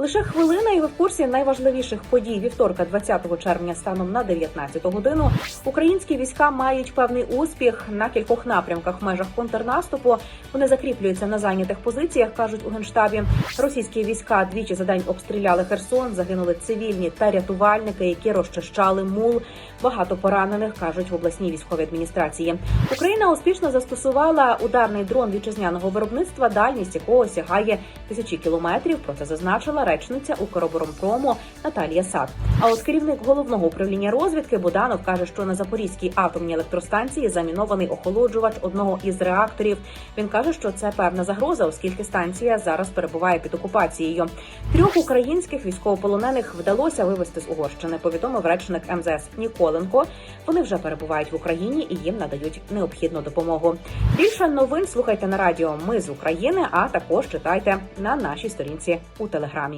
Лише хвилина, і ви в курсі найважливіших подій вівторка, 20 червня, станом на 19 годину. Українські війська мають певний успіх на кількох напрямках в межах контрнаступу. Вони закріплюються на зайнятих позиціях, кажуть у генштабі. Російські війська двічі за день обстріляли Херсон. Загинули цивільні та рятувальники, які розчищали мул. Багато поранених кажуть в обласній військовій адміністрації. Україна успішно застосувала ударний дрон вітчизняного виробництва, дальність якого сягає тисячі кілометрів. Про це зазначила речниця Укроборонпрому Наталія Сад. А от керівник головного управління розвідки Буданов каже, що на Запорізькій атомній електростанції замінований охолоджувач одного із реакторів. Він каже, що це певна загроза, оскільки станція зараз перебуває під окупацією. Трьох українських військовополонених вдалося вивезти з Угорщини. Повідомив речник МЗС Ніколенко. Вони вже перебувають в Україні і їм надають необхідну допомогу. Більше новин слухайте на радіо. Ми з України, а також читайте на нашій сторінці у телеграмі.